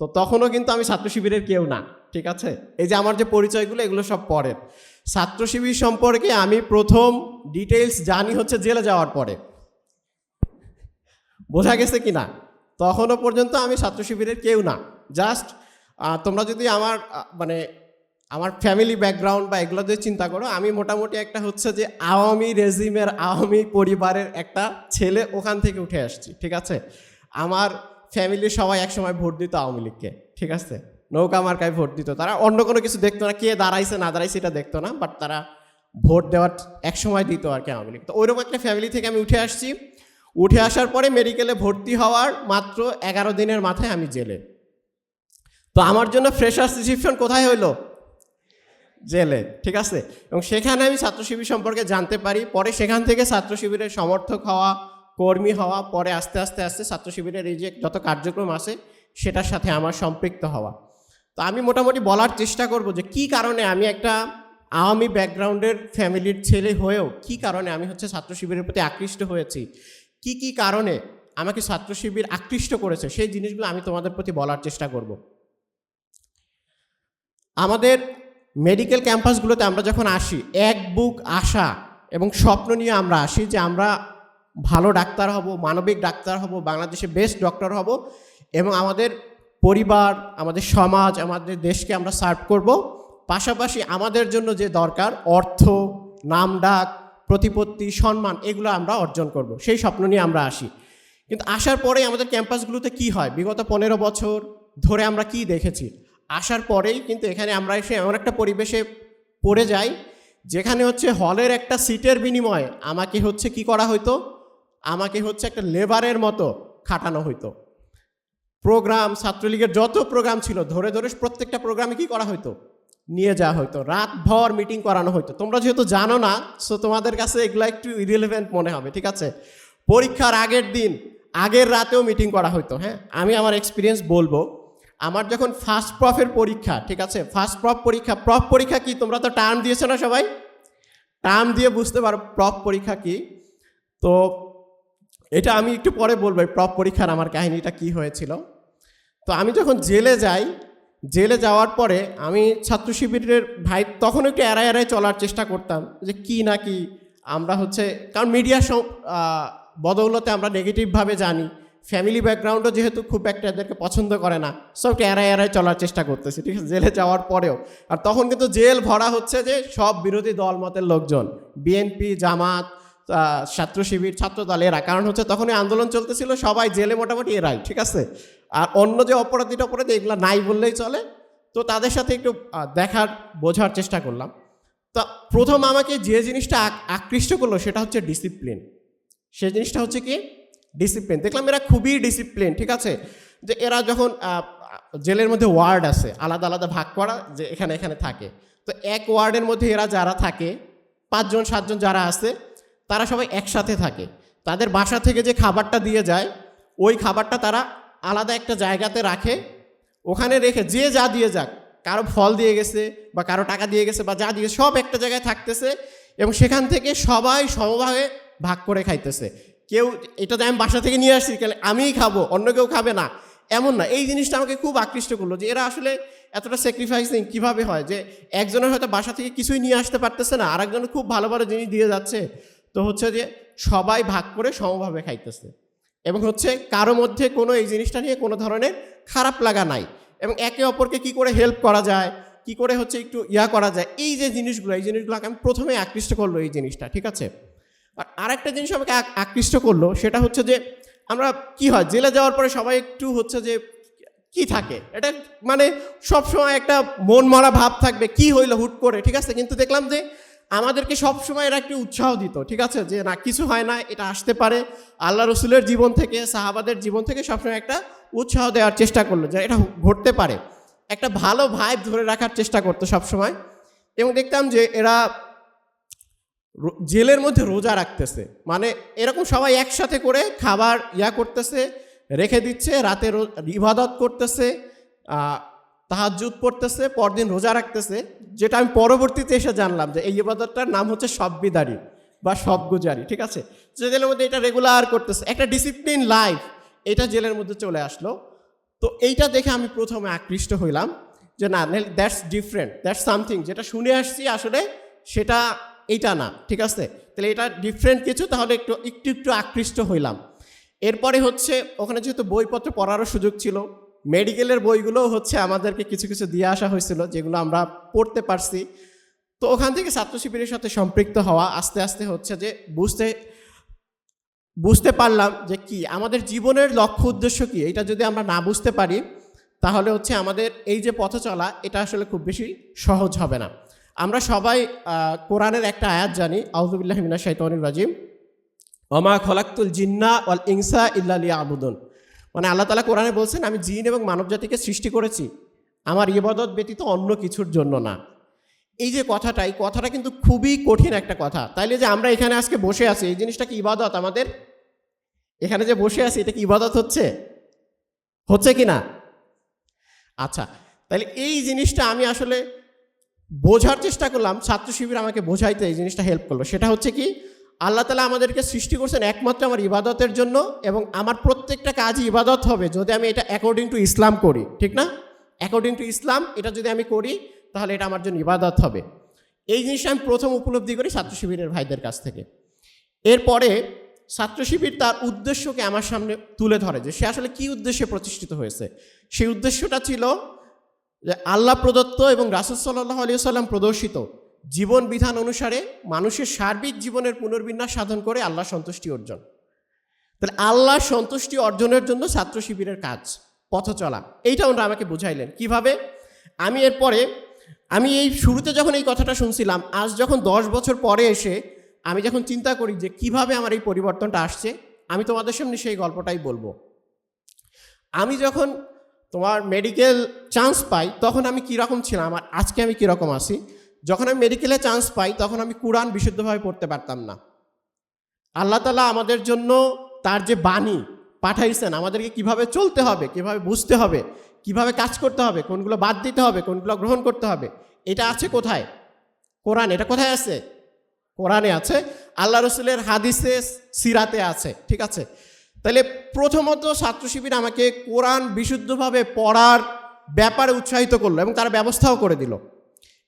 তো তখনও কিন্তু আমি ছাত্র শিবিরের কেউ না, ঠিক আছে? এই যে আমার যে পরিচয়গুলো, এগুলো সব পরের। ছাত্র শিবির সম্পর্কে আমি প্রথম ডিটেলস জানি হচ্ছে জেলে যাওয়ার পরে। বোঝা গেছে কি না? তখনও পর্যন্ত আমি ছাত্র শিবিরের কেউ না। জাস্ট তোমরা যদি আমার মানে আমার ফ্যামিলি ব্যাকগ্রাউন্ড বা এগুলো দিয়ে চিন্তা করো, আমি মোটামুটি একটা হচ্ছে যে আওয়ামী রেজিমের আওয়ামী পরিবারের একটা ছেলে ওখান থেকে উঠে আসছি, ঠিক আছে? আমার ফ্যামিলির সবাই একসময় ভোট দিত আওয়ামী লীগকে, ঠিক আছে? নৌকা মার্কায় ভোট দিত। তারা অন্য কোনো কিছু দেখতো না, কে দাঁড়াইছে, না দাঁড়াইছে এটা দেখতো না বাট তারা ভোট দেওয়ার একসময় দিত আর কি আওয়ামী লীগ। তো ওইরকম একটা ফ্যামিলি থেকে আমি উঠে আসছি। উঠে আসার পরে মেডিকেলে ভর্তি হওয়ার মাত্র এগারো দিনের মাথায় আমি জেলে। তো আমার জন্য ফ্রেশার্স রিসিপশন কোথায় হইল? জেলে, ঠিক আছে? এবং সেখানে আমি ছাত্র শিবির সম্পর্কে জানতে পারি। পরে সেখান থেকে ছাত্র শিবিরের সমর্থক হওয়া কর্মী হওয়া, পরে আস্তে আস্তে আস্তে ছাত্র শিবিরের এই যে যত কার্যক্রম আছে, সেটার সাথে আমার সম্পৃক্ত হওয়া। তো আমি মোটামুটি বলার চেষ্টা করব যে কি কারণে আমি একটা আওয়ামী ব্যাকগ্রাউন্ডের ফ্যামিলির ছেলে হয়েও কি কারণে আমি হচ্ছে ছাত্র শিবিরের প্রতি আকৃষ্ট হয়েছি? কি কি কারণে আমাকে ছাত্র শিবির আকৃষ্ট করেছে? সেই জিনিসগুলো আমি তোমাদের প্রতি বলার চেষ্টা করব। আমাদের মেডিকেল ক্যাম্পাসগুলোতে আমরা যখন আসি, এক বুক আশা এবং স্বপ্ন নিয়ে আমরা আসি যে আমরা ভালো ডাক্তার হব, মানবিক ডাক্তার হব, বাংলাদেশে বেস্ট ডক্টর হব এবং আমাদের পরিবার, আমাদের সমাজ, আমাদের দেশকে আমরা সার্ভ করব। পাশাপাশি আমাদের জন্য যে দরকার অর্থ নামডাক প্রতিপত্তি, সম্মান, এগুলো আমরা অর্জন করব। সেই স্বপ্ন নিয়ে আমরা আসি। কিন্তু আসার পরে আমাদের ক্যাম্পাসগুলোতে কি হয়? বিগত পনেরো বছর ধরে আমরা কি দেখেছি? আসার পরেই কিন্তু এখানে আমরা এসে এমন একটা পরিবেশে পড়ে যাই, যেখানে হচ্ছে হলের একটা সিটের বিনিময়ে আমাকে হচ্ছে কি করা হইতো? আমাকে হচ্ছে একটা লেবারের মতো খাটানো হইতো। প্রোগ্রাম, ছাত্রলীগের যত প্রোগ্রাম ছিল, ধরে ধরে প্রত্যেকটা প্রোগ্রামে কি করা হইতো? নিয়ে যাওয়া হইতো। রাতভর মিটিং করানো হইতো। তোমরা যেহেতু জানো না সো তোমাদের কাছে এগুলো একটু ইরিলেভেন্ট মনে হবে, ঠিক আছে? পরীক্ষার আগের দিন, আগের রাতেও মিটিং করা হইতো হ্যাঁ? আমি আমার এক্সপিরিয়েন্স বলব। আমার যখন ফার্স্ট প্রফের পরীক্ষা, ঠিক আছে? ফার্স্ট প্রফ পরীক্ষা প্রফ পরীক্ষা কি? তোমরা তো টার্ম দিয়েছ না সবাই? টার্ম দিয়ে বুঝতে পারো প্রফ পরীক্ষা কি? তো এটা আমি একটু পরে বলব প্রফ পরীক্ষার আমার কাহিনীটা কি হয়েছিল। তো আমি যখন জেলে যাই, জেলে যাওয়ার পরে আমি ছাত্র শিবিরের ভাই তখন একটু এড়ায় এড়ায় চলার চেষ্টা করতাম যে কি না কি আমরা হচ্ছে, কারণ মিডিয়া বদৌলতে আমরা নেগেটিভভাবে জানি। ফ্যামিলি ব্যাকগ্রাউন্ডও যেহেতু খুব একটা এদেরকে পছন্দ করে না সব একটু এড়ায় চলার চেষ্টা করতেছি, ঠিক আছে? জেলে যাওয়ার পরেও। আর তখন কিন্তু জেল ভরা হচ্ছে যে সব বিরোধী দল মতের লোকজন বিএনপি জামাত ছাত্র শিবির, ছাত্র দল এরা। কারণ হচ্ছে তখন এই আন্দোলন চলতেছিল, সবাই জেলে মোটামুটি এরাই, ঠিক আছে? আর অন্য যে অপরাধী অপরাধী, এগুলো নাই বললেই চলে। তো তাদের সাথে একটু দেখার, বোঝার চেষ্টা করলাম। তা প্রথম আমাকে যে জিনিসটা আকৃষ্ট করল সেটা হচ্ছে ডিসিপ্লিন সেই জিনিসটা হচ্ছে কি? ডিসিপ্লিন দেখলাম এরা খুবই ডিসিপ্লিন ঠিক আছে? যে এরা যখন জেলের মধ্যে ওয়ার্ড আছে, আলাদা আলাদা ভাগ করা যে এখানে এখানে থাকে। তো এক ওয়ার্ডের মধ্যে এরা যারা থাকে, পাঁচজন, সাতজন যারা আছে তারা সবাই একসাথে থাকে। তাদের বাসা থেকে যে খাবারটা দিয়ে যায়, ওই খাবারটা তারা আলাদা একটা জায়গাতে রাখে। ওখানে রেখে যে যা দিয়ে যাক, কারও ফল দিয়ে গেছে বা কারও টাকা দিয়ে গেছে বা যা দিয়ে সব একটা জায়গায় থাকতেছে এবং সেখান থেকে সবাই সমভাবে ভাগ করে খাইতেছে। কেউ, এটা যে আমি বাসা থেকে নিয়ে আসছি, কেন আমিই খাব, অন্য কেউ খাবে না। এমন না, এই জিনিসটা আমাকে খুব আকৃষ্ট করল যে এরা আসলে এতটা স্যাক্রিফাইসিং কীভাবে হয়? যে একজনের হয়তো বাসা থেকে কিছুই নিয়ে আসতে পারতেছে না আর একজনের খুব ভালো ভালো জিনিস দিয়ে যাচ্ছে। তো হচ্ছে যে সবাই ভাগ করে সমভাবে খাইতেছে। এবং হচ্ছে কারও মধ্যে কোনো এই জিনিসটা নিয়ে কোনো ধরনের খারাপ লাগা নাই। এবং একে অপরকে কি করে হেল্প করা যায়, কি করে হচ্ছে একটু ইয়া করা যায়, এই যে জিনিসগুলো, এই জিনিসগুলোকে আমি প্রথমে আকৃষ্ট করল এই জিনিসটা, ঠিক আছে? আর আরেকটা জিনিস আমাকে আকৃষ্ট করল, সেটা হচ্ছে যে আমরা কি হয়, জেলে যাওয়ার পরে সবাই একটু হচ্ছে যে কি থাকে? এটা মানে সবসময় একটা মন মরা ভাব থাকবে, কি হইল হুট করে, ঠিক আছে? কিন্তু দেখলাম যে আমাদেরকে সবসময় এরা একটি উৎসাহ দিত, ঠিক আছে? যে না, কিছু হয় না, এটা আসতে পারে। আল্লাহ রসুলের জীবন থেকে, সাহাবাদের জীবন থেকে সবসময় একটা উৎসাহ দেওয়ার চেষ্টা করল, যে এটা ঘটতে পারে। একটা ভালো ভাইব ধরে রাখার চেষ্টা করতো সবসময়। এবং দেখতাম যে এরা জেলের মধ্যে রোজা রাখতেছে। মানে এরকম সবাই একসাথে করে খাবার ইয়া করতেছে, রেখে দিচ্ছে, রাতে ইবাদত করতেছে তাহাজুদ পড়তেছে, পরদিন রোজা রাখতেছে, যেটা আমি পরবর্তীতে এসে জানলাম যে এই ইবাদতটার নাম হচ্ছে সব্বিদারি বা সবগুজারি, ঠিক আছে? জেলের মধ্যে এটা রেগুলার করতেছে, একটা ডিসিপ্লিন লাইফ এটা জেলের মধ্যে চলে আসলো। তো এইটা দেখে আমি প্রথমে আকৃষ্ট হইলাম যে না দ্যাটস ডিফারেন্ট দ্যাটস সামথিং যেটা শুনে আসছি আসলে সেটা এইটা না, ঠিক আছে? তাহলে এটা ডিফারেন্ট কিছু, তাহলে একটু একটু একটু আকৃষ্ট হইলাম। এরপরে হচ্ছে, ওখানে যেহেতু বইপত্র পড়ারও সুযোগ ছিল মেডিকেলের বইগুলো হচ্ছে আমাদেরকে কিছু কিছু দিয়ে আসা হয়েছিল, যেগুলো আমরা পড়তে পারছি। তো ওখান থেকে ছাত্র শিবিরের সাথে সম্পৃক্ত হওয়া আস্তে আস্তে হচ্ছে যে বুঝতে বুঝতে পারলাম যে কি, আমাদের জীবনের লক্ষ্য উদ্দেশ্য কি, এটা যদি আমরা না বুঝতে পারি, তাহলে হচ্ছে আমাদের এই যে পথ চলা, এটা আসলে খুব বেশি সহজ হবে না। আমরা সবাই কোরআনের একটা আয়াত জানি আউজুবিল্লাহ মিনা শাইতানির রাজিম অমা খলাক্তুল জিন্না ওয়াল ইনসা ইল্লালিয়া আবুদন মানে আল্লাহ তালা কোরআনে বলছেন, আমি জিন এবং মানব জাতিকে সৃষ্টি করেছি। আমার ইবাদত ব্যতীত অন্য কিছুর জন্য না। এই যে কথাটা, এই কথাটা কিন্তু খুবই কঠিন একটা কথা। তাইলে যে আমরা এখানে আজকে বসে আছি, এই জিনিসটা কি ইবাদত আমাদের? এখানে যে বসে আছি, এটা কি ইবাদত হচ্ছে? হচ্ছে কি না? আচ্ছা তাহলে এই জিনিসটা আমি আসলে বোঝার চেষ্টা করলাম। ছাত্র শিবির আমাকে বোঝাইতে এই জিনিসটা হেল্প করল। সেটা হচ্ছে কি আল্লাহ তালা আমাদেরকে সৃষ্টি করছেন একমাত্র আমার ইবাদতের জন্য এবং আমার প্রত্যেকটা কাজই ইবাদত হবে যদি আমি এটা অ্যাকর্ডিং টু ইসলাম করি, ঠিক না? অ্যাকর্ডিং টু ইসলাম এটা যদি আমি করি, তাহলে এটা আমার জন্য ইবাদত হবে। এই জিনিসটা আমি প্রথম উপলব্ধি করি ছাত্র শিবিরের ভাইদের কাছ থেকে। এরপরে ছাত্র শিবির তার উদ্দেশ্যকে আমার সামনে তুলে ধরে যে সে আসলে কি উদ্দেশ্যে প্রতিষ্ঠিত হয়েছে? সেই উদ্দেশ্যটা ছিল যে আল্লাহ প্রদত্ত এবং রাসুল সাল্লাহ আলিয়া সাল্লাম প্রদর্শিত জীবন বিধান অনুসারে মানুষের সার্বিক জীবনের পুনর্বিন্যাস সাধন করে আল্লাহ সন্তুষ্টি অর্জন। তাহলে আল্লাহ সন্তুষ্টি অর্জনের জন্য ছাত্র শিবিরের কাজ, পথ চলা, এইটা ওনারা আমাকে বুঝাইলেন। কীভাবে? আমি এরপরে, আমি এই শুরুতে যখন এই কথাটা শুনছিলাম, আজ যখন দশ বছর পরে এসে আমি যখন চিন্তা করি যে কীভাবে আমার এই পরিবর্তনটা আসছে, আমি তোমাদের সামনে সেই গল্পটাই বলব। আমি যখন তোমার মেডিকেল চান্স পাই, তখন আমি কীরকম ছিলাম আর আজকে আমি কীরকম আছি? যখন আমি মেডিকেলে চান্স পাই, তখন আমি কোরআন বিশুদ্ধভাবে পড়তে পারতাম না। আল্লাহ তালা আমাদের জন্য তার যে বাণী পাঠাইছেন, আমাদেরকে কীভাবে চলতে হবে, কীভাবে বুঝতে হবে, কীভাবে কাজ করতে হবে, কোনগুলো বাদ দিতে হবে, কোনগুলো গ্রহণ করতে হবে, এটা আছে কোথায়? কোরআন, এটা কোথায় আছে? কোরআনে আছে, আল্লাহ রসুলের হাদিসে, সিরাতে আছে, ঠিক আছে? তাহলে প্রথমত ছাত্র শিবির আমাকে কোরআন বিশুদ্ধভাবে পড়ার ব্যাপারে উৎসাহিত করল এবং তার ব্যবস্থাও করে দিল।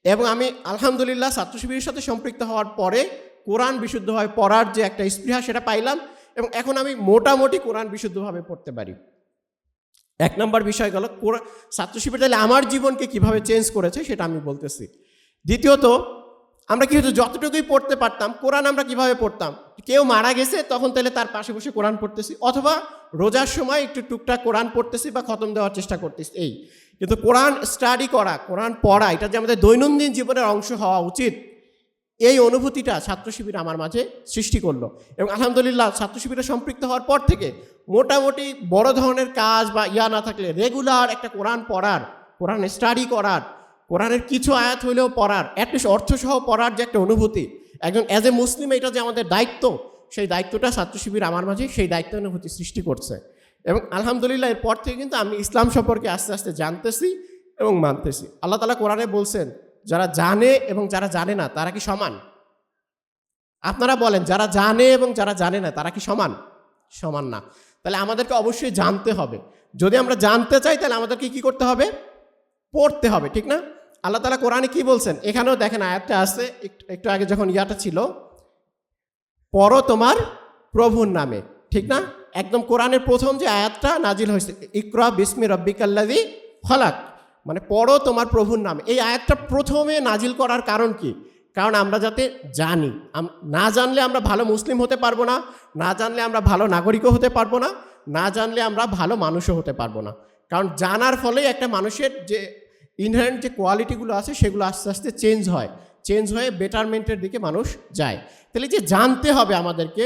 এবং আমি আলহামদুলিল্লাহ ছাত্র শিবিরের সাথে সম্পৃক্ত হওয়ার পরে কোরআন বিশুদ্ধভাবে পড়ার যে একটা স্পৃহা সেটা পাইলাম এবং এখন আমি মোটামুটি কোরআন বিশুদ্ধভাবে পড়তে পারি। এক নম্বর বিষয় গেল ছাত্র শিবির তাহলে আমার জীবনকে কীভাবে চেঞ্জ করেছে সেটা আমি বলতেছি। দ্বিতীয়ত আমরা কি হতো যতটুকুই পড়তে পারতাম, কোরআন আমরা কীভাবে পড়তাম? কেউ মারা গেছে, তখন তাহলে তার পাশে বসে কোরআন পড়তেছি, অথবা রোজার সময় একটু টুকটাক কোরআন পড়তেছি বা খতম দেওয়ার চেষ্টা করতেছি, এই। কিন্তু কোরআন স্টাডি করা, কোরআন পড়া, এটা যে আমাদের দৈনন্দিন জীবনের অংশ হওয়া উচিত, এই অনুভূতিটা ছাত্র শিবির আমার মাঝে সৃষ্টি করল। এবং আলহামদুলিল্লাহ ছাত্র শিবিরে সম্পৃক্ত হওয়ার পর থেকে মোটামুটি বড় ধরনের কাজ বা ইয়া না থাকলে রেগুলার একটা কোরআন পড়ার, কোরআন স্টাডি করার কোরআনের কিছু আয়াত হইলেও পড়ার অ্যাটলিস্ট অর্থসহ পড়ার যে একটা অনুভূতি। একজন অ্যাজ এ মুসলিম এটা যে আমাদের দায়িত্ব, সেই দায়িত্বটা ছাত্র শিবির আমার মাঝে সেই দায়িত্ব অনুভূতি সৃষ্টি করছে। এবং আলহামদুলিল্লাহ এরপর থেকে কিন্তু আমি ইসলাম সম্পর্কে আস্তে আস্তে জানতেছি এবং মানতেছি। আল্লাহ তালা কোরআনে বলছেন, যারা জানে এবং যারা জানে না, তারা কি সমান? আপনারা বলেন, যারা জানে এবং যারা জানে না, তারা কি সমান? সমান না। তাহলে আমাদেরকে অবশ্যই জানতে হবে। যদি আমরা জানতে চাই, তাহলে আমাদেরকে কি করতে হবে? পড়তে হবে, ঠিক না? আল্লাহ তালা কোরআনে কি বলছেন? এখানেও দেখেন আয়াতটা আছে একটু আগে যখন ইয়াটা ছিল, পড়ো তোমার প্রভুর নামে। ঠিক না? একদম কোরআনের প্রথম যে আয়াতটা নাজিল হয়েছে, ইকরা বিসমি রব্বিকাল্লাদি হলাক মানে পড়ো তোমার প্রভুর নামে। এই আয়াতটা প্রথমে নাজিল করার কারণ কি? কারণ আমরা যাতে জানি না জানলে আমরা ভালো মুসলিম হতে পারব না না জানলে আমরা ভালো নাগরিকও হতে পারব না না জানলে আমরা ভালো মানুষও হতে পারব না। কারণ জানার ফলেই একটা মানুষের যে ইনহারেন্ট যে কোয়ালিটিগুলো আছে সেগুলো আস্তে আস্তে চেঞ্জ হয়। চেঞ্জ হয়ে বেটারমেন্টের দিকে মানুষ যায়। তাহলে যে জানতে হবে আমাদেরকে,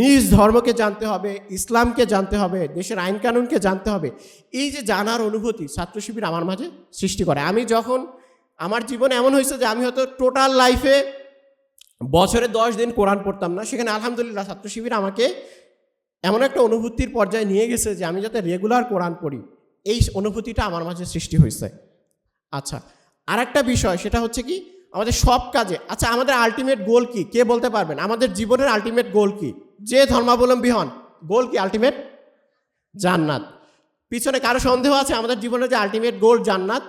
নিজ ধর্মকে জানতে হবে, ইসলামকে জানতে হবে, দেশের আইন কানুনকে জানতে হবে, এই যে জানার অনুভূতি ছাত্র শিবির আমার মাঝে সৃষ্টি করে। আমি যখন, আমার জীবনে এমন হয়েছে যে আমি হয়তো টোটাল লাইফে বছরে দশ দিন কোরআন পড়তাম না, সেখানে আলহামদুলিল্লাহ ছাত্র শিবির আমাকে এমন একটা অনুভূতির পর্যায়ে নিয়ে গেছে যে আমি যাতে রেগুলার কোরআন পড়ি। এই অনুভূতিটা আমার মাঝে সৃষ্টি হয়েছে। আচ্ছা আর একটা বিষয়, সেটা হচ্ছে কি, আমাদের সব কাজে আচ্ছা আমাদের আলটিমেট গোল কি? কে বলতে পারবেন? আমাদের জীবনের আলটিমেট গোল কি? যে ধর্মাবলম্বী হন গোল কি আলটিমেট জান্নাত। পিছনে কারও সন্দেহ আছে? আমাদের জীবনের যে আলটিমেট গোল জান্নাত?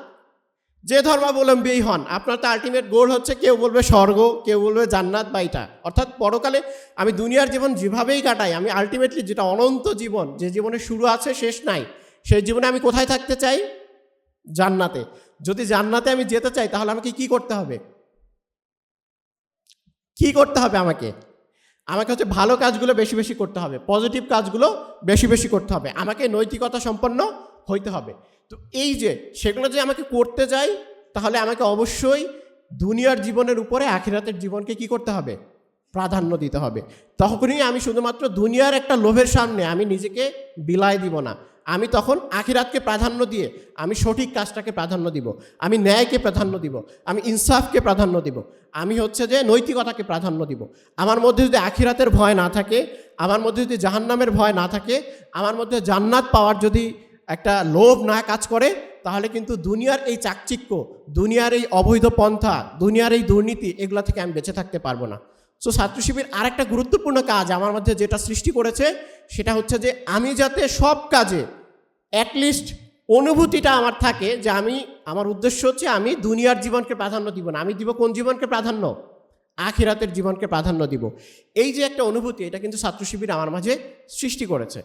যে ধর্মাবলম্বী হন, আপনার তো আলটিমেট গোল হচ্ছে কেউ বলবে স্বর্গ, কেউ বলবে জান্নাত বা এটা। অর্থাৎ পরকালে আমি দুনিয়ার জীবন যেভাবেই কাটাই, আমি আলটিমেটলি যেটা অনন্ত জীবন, যে জীবনে শুরু আছে, শেষ নাই, সেই জীবনে আমি কোথায় থাকতে চাই? জান্নাতে। যদি জান্নাতে আমি যেতে চাই, তাহলে আমাকে কি করতে হবে? কি করতে হবে আমাকে? আমাকে হচ্ছে ভালো কাজগুলো বেশি বেশি করতে হবে পজিটিভ কাজগুলো বেশি বেশি করতে হবে, আমাকে নৈতিকতা সম্পন্ন হইতে হবে। তো এই যে, সেগুলো যে আমাকে করতে যাই, তাহলে আমাকে অবশ্যই দুনিয়ার জীবনের উপরে আখিরাতের জীবনকে কি করতে হবে? প্রাধান্য দিতে হবে। তখনই আমি শুধুমাত্র দুনিয়ার একটা লোভের সামনে আমি নিজেকে বিলায় দিব না। আমি তখন আখিরাতকে প্রাধান্য দিয়ে আমি সঠিক কাজটাকে প্রাধান্য দিব, আমি ন্যায়কে প্রাধান্য দিব, আমি ইনসাফকে প্রাধান্য দিব, আমি হচ্ছে যে নৈতিকতাকে প্রাধান্য দিব। আমার মধ্যে যদি আখিরাতের ভয় না থাকে, আমার মধ্যে যদি জাহান্নামের ভয় না থাকে, আমার মধ্যে জান্নাত পাওয়ার যদি একটা লোভ না কাজ করে, তাহলে কিন্তু দুনিয়ার এই চাকচিক্য, দুনিয়ার এই অবৈধ পন্থা, দুনিয়ার এই দুর্নীতি, এগুলা থেকে আমি বেঁচে থাকতে পারব না। সো ছাত্র শিবির আরেকটা গুরুত্বপূর্ণ কাজ আমার মধ্যে যেটা সৃষ্টি করেছে, সেটা হচ্ছে যে আমি যাতে সব কাজে অ্যাটলিস্ট অনুভূতিটা আমার থাকে যে আমি, আমার উদ্দেশ্য হচ্ছে আমি দুনিয়ার জীবনকে প্রাধান্য দিব না। আমি দিব কোন জীবনকে প্রাধান্য? আখিরাতের জীবনকে প্রাধান্য দিব। এই যে একটা অনুভূতি, এটা কিন্তু ছাত্র শিবির আমার মাঝে সৃষ্টি করেছে।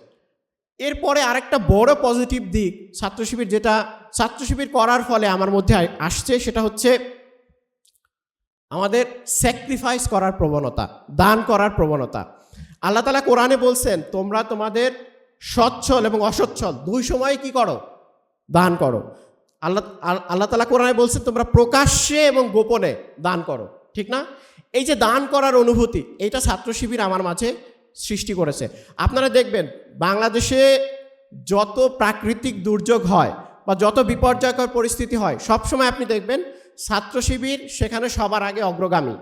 এরপরে আরেকটা বড় পজিটিভ দিক ছাত্র শিবির যেটা ছাত্র শিবির করার ফলে আমার মধ্যে আসছে সেটা হচ্ছে আমাদের স্যাক্রিফাইস করার প্রবণতা, দান করার প্রবণতা। আল্লাহ তালা কোরআনে বলছেন, তোমরা তোমাদের সচ্ছল এবং অসচ্ছল, দুই সময় কি করো? দান করো। আল্লাহ আল্লাহ তালা কোরআনে বলছেন, তোমরা প্রকাশ্যে এবং গোপনে দান করো। ঠিক না? এই যে দান করার অনুভূতি, এইটা ছাত্র শিবির আমার মাঝে সৃষ্টি করেছে। আপনারা দেখবেন, বাংলাদেশে যত প্রাকৃতিক দুর্যোগ হয় বা যত বিপর্যয়কর পরিস্থিতি হয়, সবসময় আপনি দেখবেন ছাত্র শিবির, সেখানে সবার আগে অগ্রগামী।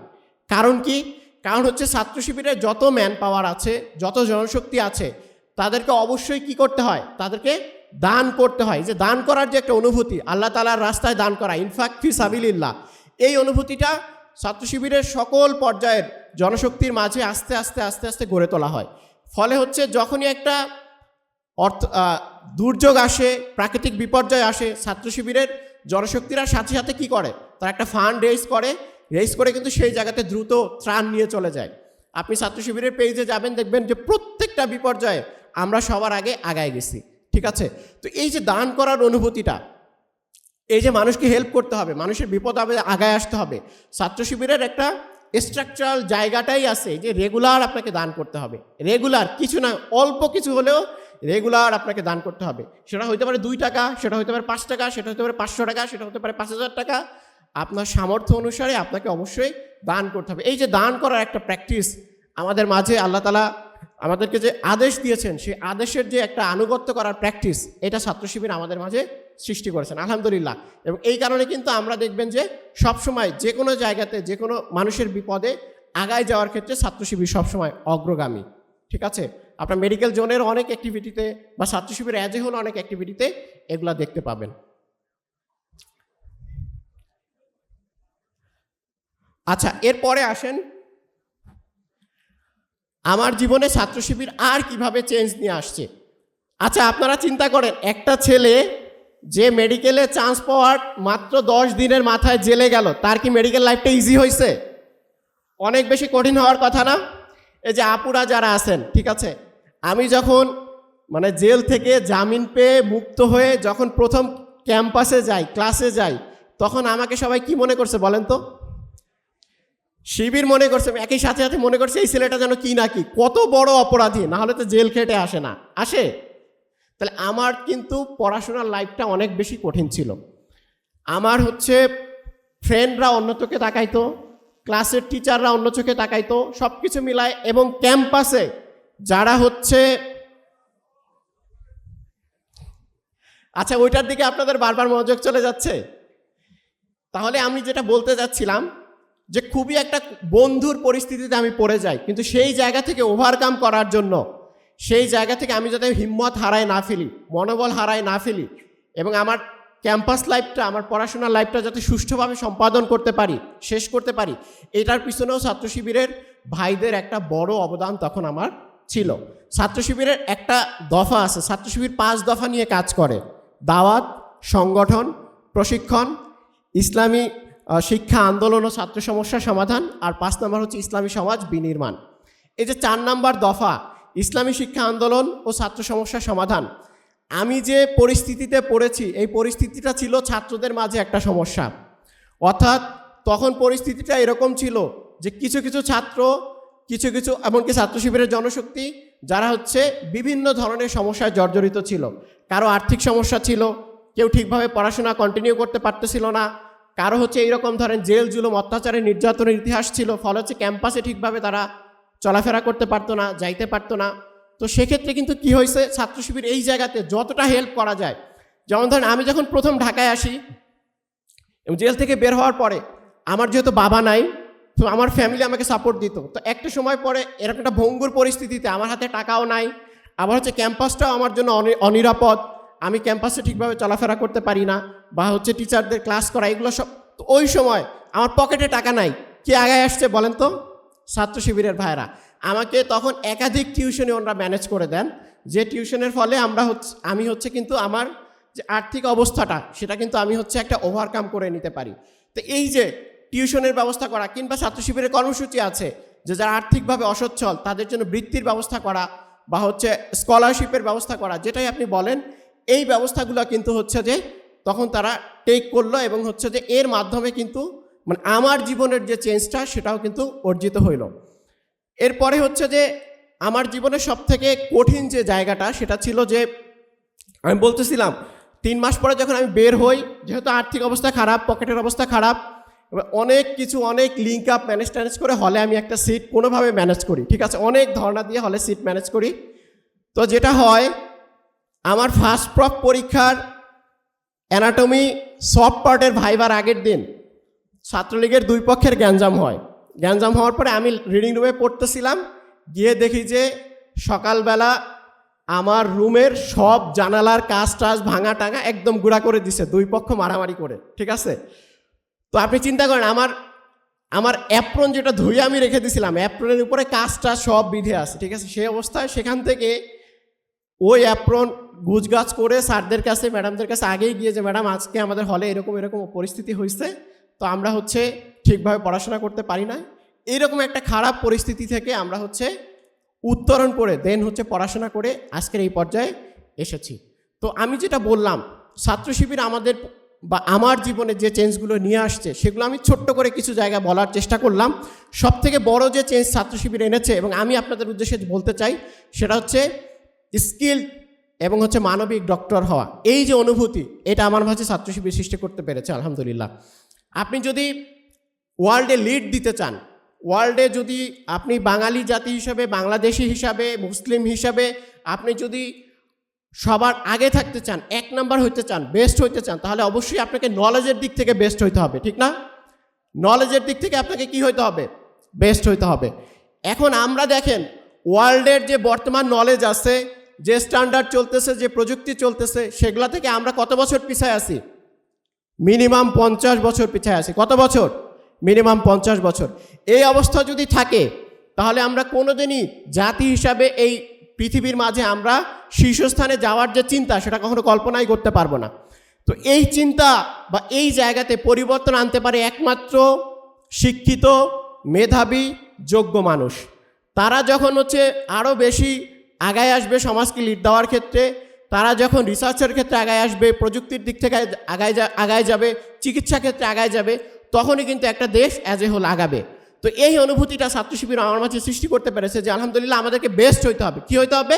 কারণ কি? কারণ হচ্ছে ছাত্র শিবিরে যত ম্যান পাওয়ার আছে, যত জনশক্তি আছে, তাদেরকে অবশ্যই কি করতে হয়? তাদেরকে দান করতে হয়। যে দান করার যে একটা অনুভূতি, আল্লাহ তালার রাস্তায় দান করা ইনফ্যাক্ট ফি সাবিলিল্লাহ এই অনুভূতিটা ছাত্র শিবিরের সকল পর্যায়ের জনশক্তির মাঝে আস্তে আস্তে আস্তে আস্তে গড়ে তোলা হয়। ফলে হচ্ছে যখনই একটা অর্থ দুর্যোগ আসে, প্রাকৃতিক বিপর্যয় আসে, ছাত্র শিবিরের জনশক্তিরা সাথে সাথে কি করে? তারা একটা ফান্ড রেজ করে। রেজ করে কিন্তু সেই জায়গাতে দ্রুত ত্রাণ নিয়ে চলে যায়। আপনি ছাত্র শিবিরের পেজে যাবেন, দেখবেন যে প্রত্যেকটা বিপর্যয়ে আমরা সবার আগে আগায় গেছি। ঠিক আছে? তো এই যে দান করার অনুভূতিটা, এই যে মানুষকে হেল্প করতে হবে, মানুষের বিপদ আপদে আগায় আসতে হবে। ছাত্র শিবিরের একটা স্ট্রাকচারাল জায়গাটাই আছে যে রেগুলার আপনাকে দান করতে হবে। রেগুলার কিছু না, অল্প কিছু হলেও রেগুলার আপনাকে দান করতে হবে। সেটা হতে পারে দুই টাকা, সেটা হতে পারে পাঁচ টাকা, সেটা হতে পারে পাঁচশো টাকা, সেটা হতে পারে পাঁচ হাজার টাকা। আপনার সামর্থ্য অনুসারে আপনাকে অবশ্যই দান করতে হবে। এই যে দান করার একটা প্র্যাকটিস আমাদের মাঝে আল্লাহ তালা আমাদেরকে যে আদেশ দিয়েছেন, সেই আদেশের যে একটা আনুগত্য করার প্র্যাকটিস এটা ছাত্র শিবির আমাদের মাঝে সৃষ্টি করেছেন, আলহামদুলিল্লাহ। এবং এই কারণে কিন্তু আমরা দেখবেন যে সবসময় যে কোনো জায়গাতে, যে কোনো মানুষের বিপদে আগায় যাওয়ার ক্ষেত্রে ছাত্র শিবির সবসময় অগ্রগামী। ঠিক আছে? আপনার মেডিকেল জোনের অনেক অ্যাক্টিভিটিতে বা ছাত্র শিবির অ্যাজে হল অনেক অ্যাক্টিভিটিতে এগুলা দেখতে পাবেন। আচ্ছা এরপরে আসেন, আমার জীবনে ছাত্র শিবির আর কীভাবে চেঞ্জ নিয়ে আসছে? আচ্ছা আপনারা চিন্তা করেন, একটা ছেলে যে মেডিকেলে চান্স পাওয়ার মাত্র দশ দিনের মাথায় জেলে গেল, তার কি মেডিকেল লাইফটা ইজি হয়েছে? অনেক বেশি কঠিন হওয়ার কথা না? এই যে আপুরা যারা আছেন, ঠিক আছে? আমি যখন মানে জেল থেকে জামিন পেয়ে মুক্ত হয়ে যখন প্রথম ক্যাম্পাসে যাই, ক্লাসে যাই, তখন আমাকে সবাই কি মনে করছে বলেন তো? শিবির মনে করছে, একই সাথে সাথে মনে করছে এই ছেলেটা যেন কি না কি, কত বড় অপরাধী, না হলে তো জেল খেটে আসে না। আসে? তাহলে আমার কিন্তু পড়াশোনার লাইফটা অনেক বেশি কঠিন ছিল। আমার হচ্ছে ফ্রেন্ডরা অন্য চোখে তাকাইতো, ক্লাসের টিচাররা অন্য চোখে তাকাইতো সব কিছু মিলায় এবং ক্যাম্পাসে যারা হচ্ছে আচ্ছা ওইটার দিকে আপনাদের বারবার মনোযোগ চলে যাচ্ছে। তাহলে আমি যেটা বলতে যাচ্ছিলাম যে খুবই একটা বন্ধুর পরিস্থিতিতে আমি পড়ে যাই, কিন্তু সেই জায়গা থেকে ওভারকাম করার জন্য, সেই জায়গা থেকে আমি যাতে হিম্মত হারায় না ফেলি, মনোবল হারায় না ফেলি, এবং আমার ক্যাম্পাস লাইফটা, আমার পড়াশোনার লাইফটা যাতে সুষ্ঠুভাবে সম্পাদন করতে পারি, শেষ করতে পারি, এটার পিছনেও ছাত্র শিবিরের ভাইদের একটা বড় অবদান তখন আমার ছিল। ছাত্র শিবিরের একটা দফা আছে। ছাত্র শিবির পাঁচ দফা নিয়ে কাজ করে। দাওয়াত, সংগঠন, প্রশিক্ষণ, ইসলামী শিক্ষা, আন্দোলন ও ছাত্র সমস্যা সমাধান আর পাঁচ নম্বর হচ্ছে ইসলামী সমাজ বিনির্মাণ। এই যে চার নাম্বার দফা, ইসলামী শিক্ষা, আন্দোলন ও ছাত্র সমস্যা সমাধান। আমি যে পরিস্থিতিতে পড়েছি, এই পরিস্থিতিটা ছিল ছাত্রদের মাঝে একটা সমস্যা। অর্থাৎ তখন পরিস্থিতিটা এরকম ছিল যে কিছু কিছু ছাত্র কিছু কিছু এমনকি ছাত্র শিবিরের জনশক্তি, যারা হচ্ছে বিভিন্ন ধরনের সমস্যায় জর্জরিত ছিল। কারও আর্থিক সমস্যা ছিল, কেউ ঠিকভাবে পড়াশোনা কন্টিনিউ করতে পারতেছিল না। কারও হচ্ছে এইরকম ধরেন জেল, জুলুম অত্যাচারের নির্যাতনের ইতিহাস ছিল, ফলে হচ্ছে ক্যাম্পাসে ঠিকভাবে তারা চলাফেরা করতে পারতো না, যাইতে পারতো না। তো সেক্ষেত্রে কিন্তু কি হয়েছে? ছাত্র শিবির এই জায়গাতে যতটা হেল্প করা যায়। যেমন ধরেন আমি যখন প্রথম ঢাকায় আসি জেল থেকে বের হওয়ার পরে, আমার যেহেতু বাবা নাই তো আমার ফ্যামিলি আমাকে সাপোর্ট দিত। তো একটা সময় পরে এরকম একটা ভঙ্গুর পরিস্থিতিতে আমার হাতে টাকাও নাই। আবার হচ্ছে ক্যাম্পাসটাও আমার জন্য অনিরাপদ। আমি ক্যাম্পাসে ঠিকভাবে চলাফেরা করতে পারি না বা হচ্ছে টিচারদের ক্লাস করা, এগুলো সব ওই সময় আমার পকেটে টাকা নাই। কে আগায় আসছে বলেন তো? ছাত্র শিবিরের ভাইরা আমাকে তখন একাধিক টিউশনে ওনারা ম্যানেজ করে দেন। যে টিউশনের ফলে আমরা হচ্ছে আমি হচ্ছে কিন্তু আমার যে আর্থিক অবস্থাটা, সেটা কিন্তু আমি হচ্ছে একটা ওভারকাম করে নিতে পারি। তো এই যে টিউশনের ব্যবস্থা করা কিংবা ছাত্র শিবিরের কর্মসূচি আছে যে যারা আর্থিকভাবে অসচ্ছল, তাদের জন্য বৃত্তির ব্যবস্থা করা বা হচ্ছে স্কলারশিপের ব্যবস্থা করা, যেটাই আপনি বলেন, এই ব্যবস্থাগুলো কিন্তু হচ্ছে যে তখন তারা টেক করল এবং হচ্ছে যে এর মাধ্যমে কিন্তু মানে আমার জীবনের যে চেঞ্জটা সেটাও কিন্তু অর্জিত হইল। এরপরে হচ্ছে যে আমার জীবনের সব থেকে কঠিন যে জায়গাটা সেটা ছিল যে আমি বলতেছিলাম, তিন মাস পরে যখন আমি বের হই, যেহেতু আর্থিক অবস্থা খারাপ, পকেটের অবস্থা খারাপ অনেক কিছু, অনেক লিঙ্ক আপ ম্যানেজ ট্যানেজ করে হলে আমি একটা সিট কোনোভাবে ম্যানেজ করি, ঠিক আছে? অনেক ধর্ণা দিয়ে হলে সিট ম্যানেজ করি। তো যেটা হয়, আমার ফার্স্ট প্রপ পরীক্ষার অ্যানাটমি সফট পার্টের ভাইবার আগের দিন, ছাত্রলীগের দুই পক্ষের গ্যাঞ্জাম হয়। গ্যাঞ্জাম হওয়ার পরে আমি রিডিং রুমে পড়তেছিলাম, গিয়ে দেখি যে সকালবেলা আমার রুমের সব জানালার কাজ টাজ ভাঙা টাঙা একদম গুঁড়া করে দিছে, দুই পক্ষ মারামারি করে, ঠিক আছে? তো আপনি চিন্তা করেন, আমার আমার অ্যাপ্রন যেটা ধুয়ে আমি রেখে দিয়েছিলাম অ্যাপ্রনের উপরে কাজটা সব বিধে আছে, ঠিক আছে? সেই অবস্থায় সেখান থেকে ওই অ্যাপ্রন গুজগাছ করে স্যারদের কাছে, ম্যাডামদের কাছে আগেই গিয়ে যে, ম্যাডাম, আজকে আমাদের হলে এরকম এরকম পরিস্থিতি হয়েছে তো আমরা হচ্ছে ঠিকভাবে পড়াশোনা করতে পারি না এইরকম একটা খারাপ পরিস্থিতি থেকে আমরা হচ্ছে উত্তরণ করে, দেন হচ্ছে পড়াশোনা করে আজকের এই পর্যায়ে এসেছি। তো আমি যেটা বললাম, ছাত্র শিবির আমাদের বা আমার জীবনে যে চেঞ্জগুলো নিয়ে আসছে, সেগুলো আমি ছোট্ট করে কিছু জায়গা বলার চেষ্টা করলাম। সব থেকে বড় যে চেঞ্জ ছাত্র শিবির এনেছে এবং আমি আপনাদের উদ্দেশ্যে বলতে চাই, সেটা হচ্ছে স্কিল এবং হচ্ছে মানবিক ডক্টর হওয়া। এই যে অনুভূতি, এটা আমার মাঝে ছাত্র শিবির সৃষ্টি করতে পেরেছে, আলহামদুলিল্লাহ। আপনি যদি ওয়ার্ল্ডে লিড দিতে চান ওয়ার্ল্ডে যদি আপনি বাঙালি জাতি হিসাবে, বাংলাদেশি হিসাবে, মুসলিম হিসাবে, আপনি যদি সবার আগে থাকতে চান, এক নাম্বার হইতে চান বেস্ট হইতে চান, তাহলে অবশ্যই আপনাকে নলেজের দিক থেকে বেস্ট হইতে হবে, ঠিক না? নলেজের দিক থেকে আপনাকে কি হইতে হবে? বেস্ট হইতে হবে। এখন আমরা দেখেন ওয়ার্ল্ডের যে বর্তমান নলেজ আছে, যে স্ট্যান্ডার্ড চলতেছে, যে প্রযুক্তি চলতেছে, সেগুলা থেকে আমরা কত বছর পিছায় আছি? মিনিমাম পঞ্চাশ বছর পিছায় আছি। কত বছর? মিনিমাম পঞ্চাশ বছর। এই অবস্থা যদি থাকে, তাহলে আমরা কোনোদিনই জাতি হিসাবে এই পৃথিবীর মাঝে আমরা শীর্ষস্থানে যাওয়ার যে চিন্তা, সেটা কখনো কল্পনাই করতে পারব না। তো এই চিন্তা বা এই জায়গাতে পরিবর্তন আনতে পারে একমাত্র শিক্ষিত, মেধাবী, যোগ্য মানুষ। তারা যখন হচ্ছে আরও বেশি আগায় আসবে সমাজকে লিড দেওয়ার ক্ষেত্রে, তারা যখন রিসার্চের ক্ষেত্রে আগায় আসবে, প্রযুক্তির দিক থেকে আগায় আগায় যাবে, চিকিৎসা ক্ষেত্রে আগায় যাবে, তখনই কিন্তু একটা দেশ অ্যাজ এ হোল আগাবে। তো এই অনুভূতিটা ছাত্র শিবির আমার মাঝে সৃষ্টি করতে পেরেছে যে আলহামদুলিল্লাহ আমাদেরকে বেস্ট হইতে হবে। কি হইতে হবে?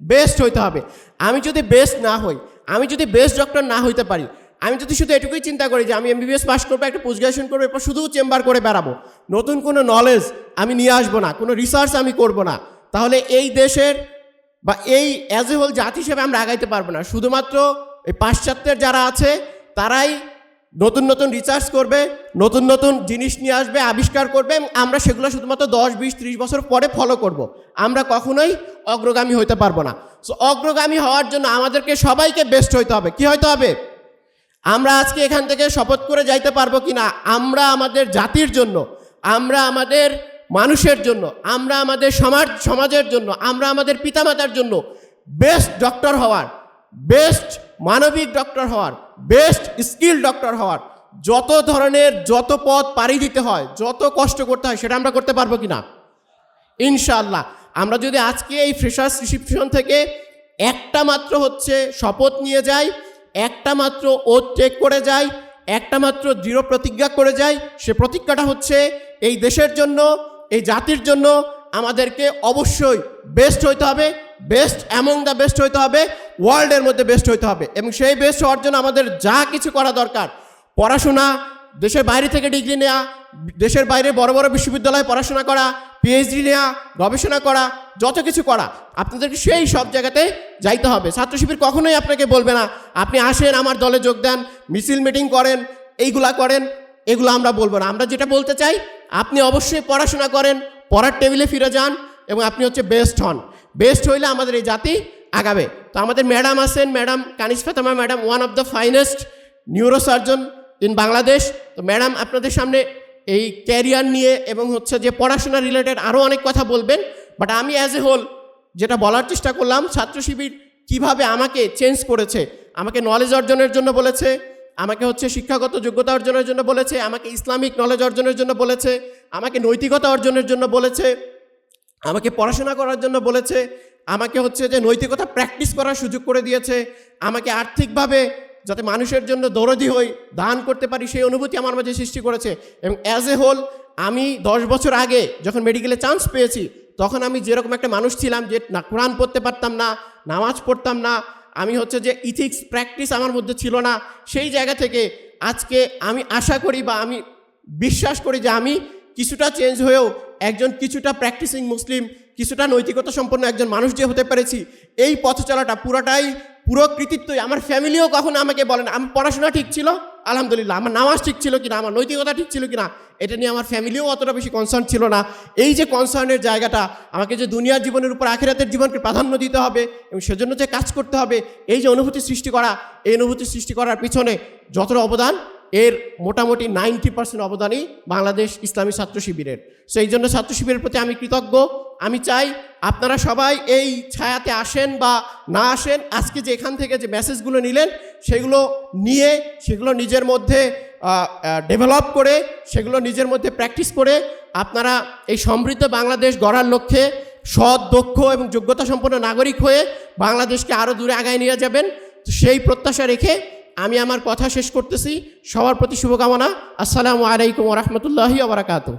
বেস্ট হইতে হবে। আমি যদি বেস্ট না হই, আমি যদি বেস্ট ডক্টর না হইতে পারি, আমি যদি শুধু এটুকুই চিন্তা করি যে আমি এমবিবিএস পাস করব, একটা পোস্ট গ্রাজুয়েশন করব, এরপর শুধু চেম্বার করে বেড়াবো, নতুন কোনো নলেজ আমি নিয়ে আসব না, কোনো রিসার্চ আমি করব না, তাহলে এই দেশের বা এই অ্যাজ এ হোল জাতি হিসেবে আমরা আগাইতে পারব না। শুধুমাত্র এই পাশ্চাত্যের যারা আছে, তারাই নতুন নতুন রিসার্চ করবে, নতুন নতুন জিনিস নিয়ে আসবে, আবিষ্কার করবে আমরা সেগুলো শুধুমাত্র দশ, বিশ, ত্রিশ বছর পরে ফলো করব। আমরা কখনোই অগ্রগামী হইতে পারব না। সো অগ্রগামী হওয়ার জন্য আমাদেরকে সবাইকে বেস্ট হইতে হবে। কি হইতে হবে? আমরা আজকে এখান থেকে শপথ করে যাইতে পারব কি না আমরা আমাদের জাতির জন্য, আমরা আমাদের মানুষের জন্য, আমরা আমাদের সমাজ, সমাজের জন্য, আমরা আমাদের পিতামাতার জন্য বেস্ট ডক্টর হওয়ার বেস্ট মানবিক ডক্টর হওয়ার বেস্ট স্কিল ডক্টর হওয়ার। যত ধরনের যত পথ পাড়ি দিতে হয়, যত কষ্ট করতে হয়, সেটা আমরা করতে পারব কি না ইনশাআল্লাহ। আমরা যদি আজকে এই ফ্রেশার্স রিসিপশন থেকে একটা মাত্র হচ্ছে শপথ নিয়ে যাই, একটা মাত্র ওথ চেক করে যাই, একটা মাত্র দৃঢ় প্রতিজ্ঞা করে যাই, সে প্রতিজ্ঞাটা হচ্ছে এই দেশের জন্য, এই জাতির জন্য আমাদেরকে অবশ্যই বেস্ট হইতে হবে। বেস্ট অ্যামং দ্য বেস্ট হইতে হবে ওয়ার্ল্ডের মধ্যে বেস্ট হইতে হবে। এবং সেই বেস্ট হওয়ার জন্য আমাদের যা কিছু করা দরকার, পড়াশোনা, দেশের বাইরে থেকে ডিগ্রি নেওয়া দেশের বাইরে বড় বড় বিশ্ববিদ্যালয়ে পড়াশোনা করা পিএইচডি নেওয়া গবেষণা করা, যত কিছু করা, আপনাদেরকে সেই সব জায়গাতে যাইতে হবে। ছাত্র শিবির কখনোই আপনাকে বলবে না, আপনি আসেন, আমার দলে যোগ দেন, মিছিল মিটিং করেন, এইগুলা করেন, এগুলো আমরা বলব না। আমরা যেটা বলতে চাই, আপনি অবশ্যই পড়াশোনা করেন, পড়ার টেবিলে ফিরে যান, এবং আপনি হচ্ছে বেস্ট হন। বেস্ট হইলে আমাদের এই জাতি আগাবে। তো আমাদের ম্যাডাম আছেন, madam Kanis Fatema madam one of the finest neurosurgeon in Bangladesh তো ম্যাডাম আপনাদের সামনে এই ক্যারিয়ার নিয়ে এবং হচ্ছে যে পড়াশোনা রিলেটেড আরও অনেক কথা বলবেন। বাট আমি অ্যাজ এ হোল যেটা বলার চেষ্টা করলাম, ছাত্র শিবির কীভাবে আমাকে চেঞ্জ করেছে, আমাকে নলেজ অর্জনের জন্য বলেছে, আমাকে হচ্ছে শিক্ষাগত যোগ্যতা অর্জনের জন্য বলেছে, আমাকে ইসলামিক নলেজ অর্জনের জন্য বলেছে, আমাকে নৈতিকতা অর্জনের জন্য বলেছে। আমাকে পড়াশোনা করার জন্য বলেছে, আমাকে হচ্ছে যে নৈতিকতা প্র্যাকটিস করার সুযোগ করে দিয়েছে, আমাকে আর্থিকভাবে যাতে মানুষের জন্য দরদি হই, দান করতে পারি সেই অনুভূতি আমার মাঝে সৃষ্টি করেছে। এবং অ্যাজ এ হোল আমি দশ বছর আগে যখন মেডিকেলে চান্স পেয়েছি, তখন আমি যেরকম একটা মানুষ ছিলাম যে না কোরআন পড়তে পারতাম না, নামাজ পড়তাম না, আমি হচ্ছে যে ইথিক্স প্র্যাকটিস আমার মধ্যে ছিল না, সেই জায়গা থেকে আজকে আমি আশা করি বা আমি বিশ্বাস করি যে আমি কিছুটা চেঞ্জ হয়েও একজন কিছুটা প্র্যাকটিসিং মুসলিম কিছুটা নৈতিকতা সম্পন্ন একজন মানুষ যে হতে পেরেছি, এই পথ চলাটা পুরোটাই, পুরো কৃতিত্বই আমার ফ্যামিলিও কখনো আমাকে বলেন আমার পড়াশোনা ঠিক ছিল, আলহামদুলিল্লাহ। আমার নামাজ ঠিক ছিল কিনা, আমার নৈতিকতা ঠিক ছিল কিনা, এটা নিয়ে আমার ফ্যামিলিও অতটা বেশি কনসার্ন ছিল না। এই যে কনসার্নের জায়গাটা, আমাকে যে দুনিয়ার জীবনের উপর আখেরাতের জীবনকে প্রাধান্য দিতে হবে এবং সেজন্য যে কাজ করতে হবে, এই যে অনুভূতি সৃষ্টি করা, এই অনুভূতি সৃষ্টি করার পিছনে যতটা অবদান এর মোটামুটি নাইনটি পার্সেন্ট অবদানই বাংলাদেশ ইসলামী ছাত্র শিবিরের। সেই জন্য ছাত্র শিবিরের প্রতি আমি কৃতজ্ঞ। আমি চাই আপনারা সবাই এই ছায়াতে আসেন বা না আসেন, আজকে যে এখান থেকে যে মেসেজগুলো নিলেন, সেগুলো নিয়ে, সেগুলো নিজের মধ্যে ডেভেলপ করে, সেগুলো নিজের মধ্যে প্র্যাকটিস করে আপনারা এই সমৃদ্ধ বাংলাদেশ গড়ার লক্ষ্যে সৎ, দক্ষ এবং যোগ্যতা সম্পন্ন নাগরিক হয়ে বাংলাদেশকে আরও দূরে আগায় নিয়ে যাবেন। সেই প্রত্যাশা রেখে আমি আমার কথা শেষ করতেছি। সবার প্রতি শুভকামনা। আসসালামু আলাইকুম রহমতুল্লাহি আবরাকাতু